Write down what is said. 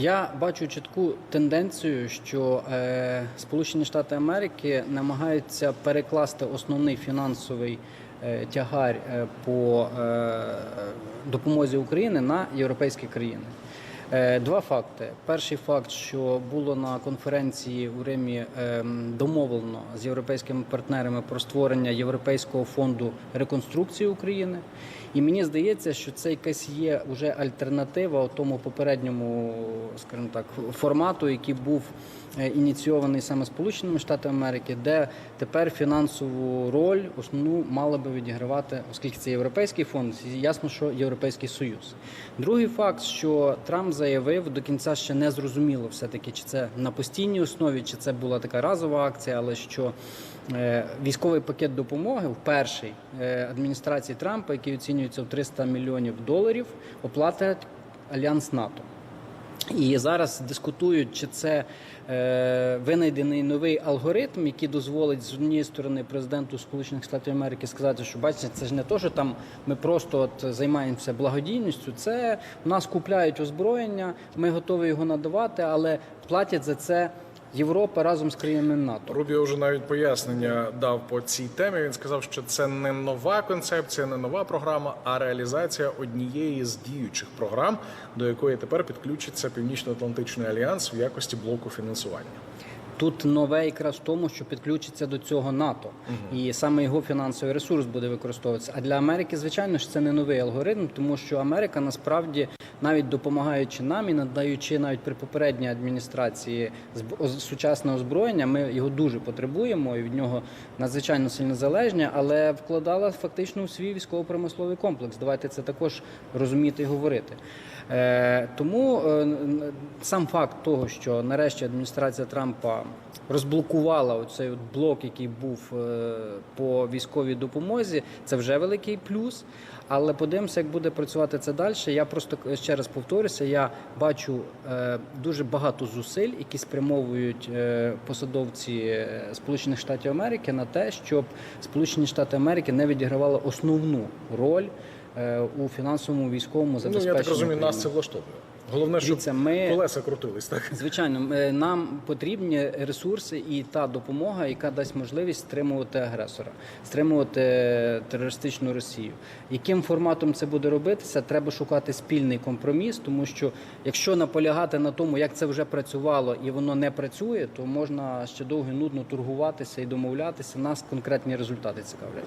Я бачу чітку тенденцію, що е, Сполучені Штати Америки намагаються перекласти основний фінансовий е, тягар е, по е, допомозі України на європейські країни. Е, Два факти. Перший факт, що було на конференції у Римі ем, домовлено з європейськими партнерами про створення Європейського фонду реконструкції України. І мені здається, що це якась є вже альтернатива тому попередньому, скажімо так, формату, який був е, ініційований саме Сполученими Штатами Америки, де тепер фінансову роль основну мали би відігравати, оскільки це європейський фонд, ясно, що Європейський Союз. Другий факт, що Трамп заявив до кінця ще не зрозуміло, все таки, чи це на постійній основі, чи це була така разова акція, але що е, військовий пакет допомоги в перший е, адміністрації Трампа, який оцінюється в 300 мільйонів доларів, оплатить альянс НАТО. І зараз дискутують, чи це е, винайдений новий алгоритм, який дозволить з однієї сторони президенту Сполучених Штатів Америки сказати, що бачите, це ж не то, що там ми просто от займаємося благодійністю. Це в нас купляють озброєння, ми готові його надавати, але платять за це Європа разом з країнами НАТО. Рубіо вже навіть пояснення дав по цій темі. Він сказав, що це не нова концепція, не нова програма, а реалізація однієї з діючих програм, до якої тепер підключиться Північно-Атлантичний альянс в якості блоку фінансування. Тут нове якраз в тому, що підключиться до цього НАТО, і саме його фінансовий ресурс буде використовуватися. А для Америки, звичайно ж, це не новий алгоритм, тому що Америка насправді навіть допомагаючи нам і надаючи навіть при попередній адміністрації сучасне озброєння, ми його дуже потребуємо і від нього надзвичайно сильно залежні, але вкладала фактично у свій військово-промисловий комплекс. Давайте це також розуміти і говорити. Е, тому е, сам факт того, що нарешті адміністрація Трампа розблокувала оцей от блок, який був е, по військовій допомозі, це вже великий плюс. Але подивимося, як буде працювати це далі. Я просто е, ще раз повторюся. Я бачу е, дуже багато зусиль, які спрямовують посадовці Сполучених Штатів Америки на те, щоб Сполучені Штати Америки не відігравали основну роль у фінансовому військовому Ну я так розумію, нас це влаштовує. Головне, щоб Дивіться, ми- колеса крутились, так Звичайно, е, нам потрібні ресурси і та допомога, яка дасть можливість стримувати агресора, стримувати терористичну Росію. Яким форматом це буде робитися? Треба шукати спільний компроміс, тому що якщо наполягати на тому, як це вже працювало і воно не працює, то можна ще довго і нудно торгуватися і домовлятися. Нас конкретні результати цікавлять.